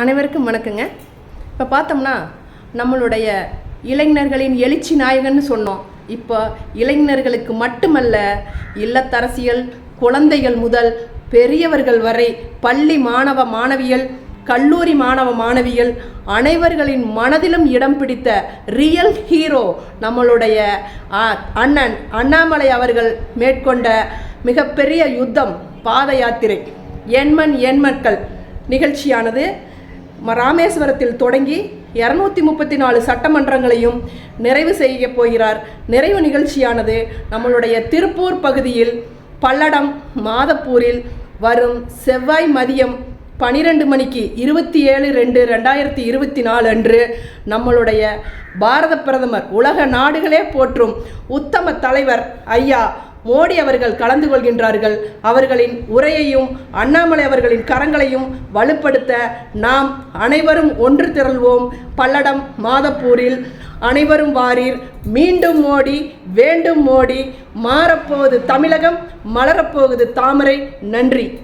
அனைவருக்கும் வணக்கங்க. இப்போ பார்த்தோம்னா நம்மளுடைய இளைஞர்களின் எழுச்சி நாயகன்னு சொன்னோம். இப்போ இளைஞர்களுக்கு மட்டுமல்ல இல்லத்தரசியல் குழந்தைகள் முதல் பெரியவர்கள் வரை பள்ளி மாணவ மாணவியல் கல்லூரி மாணவ மாணவிகள் அனைவர்களின் மனதிலும் இடம் பிடித்த ரியல் ஹீரோ நம்மளுடைய அண்ணன் அண்ணாமலை அவர்கள் மேற்கொண்ட மிகப்பெரிய யுத்தம் பாத யாத்திரை. எண்மண் எண்மக்கள் நிகழ்ச்சியானது. ராமேஸ்வரத்தில் தொடங்கி இரநூத்தி முப்பத்தி நாலு சட்டமன்றங்களையும் நிறைவு செய்ய போகிறார். நிறைவு நிகழ்ச்சியானது நம்மளுடைய திருப்பூர் பகுதியில் பல்லடம் மாதப்பூரில் வரும் செவ்வாய் மதியம் பனிரெண்டு மணிக்கு இருபத்தி ஏழு ரெண்டு ரெண்டாயிரத்தி இருபத்தி நாலு அன்று நம்மளுடைய பாரத பிரதமர் உலக நாடுகளே போற்றும் உத்தம தலைவர் ஐயா மோடி அவர்கள் கலந்து கொள்கின்றார்கள். அவர்களின் உரையையும் அண்ணாமலை அவர்களின் கரங்களையும் வலுப்படுத்த நாம் அனைவரும் ஒன்று திரள்வோம். பல்லடம் மாதப்பூரில் அனைவரும் வாரீர். மீண்டும் மோடி வேண்டும் மோடி. மாறப்போவது தமிழகம் மலரப்போகுது தாமரை. நன்றி.